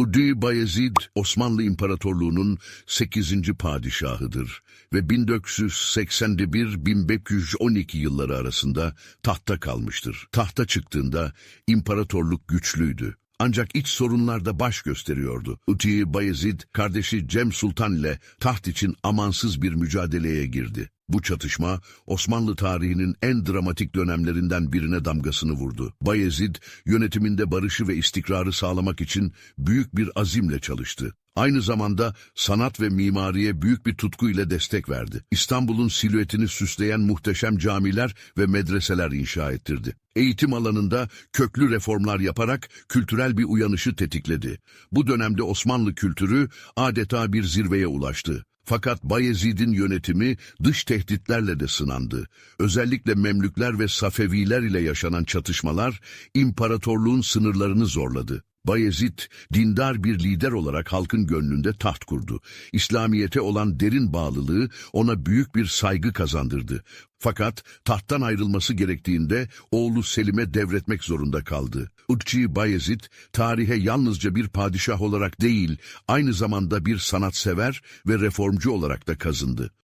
Udi Bayezid, Osmanlı İmparatorluğu'nun 8. padişahıdır ve 1481-1512 yılları arasında tahta kalmıştır. Tahta çıktığında imparatorluk güçlüydü. Ancak iç sorunlarda baş gösteriyordu. Uti Bayezid, kardeşi Cem Sultan ile taht için amansız bir mücadeleye girdi. Bu çatışma Osmanlı tarihinin en dramatik dönemlerinden birine damgasını vurdu. Bayezid yönetiminde barışı ve istikrarı sağlamak için büyük bir azimle çalıştı. Aynı zamanda sanat ve mimariye büyük bir tutku ile destek verdi. İstanbul'un silüetini süsleyen muhteşem camiler ve medreseler inşa ettirdi. Eğitim alanında köklü reformlar yaparak kültürel bir uyanışı tetikledi. Bu dönemde Osmanlı kültürü adeta bir zirveye ulaştı. Fakat Bayezid'in yönetimi dış tehditlerle de sınandı. Özellikle Memlükler ve Safeviler ile yaşanan çatışmalar imparatorluğun sınırlarını zorladı. Bayezid, dindar bir lider olarak halkın gönlünde taht kurdu. İslamiyete olan derin bağlılığı ona büyük bir saygı kazandırdı. Fakat tahttan ayrılması gerektiğinde oğlu Selim'e devretmek zorunda kaldı. Utçi Bayezid, tarihe yalnızca bir padişah olarak değil, aynı zamanda bir sanatsever ve reformcu olarak da kazındı.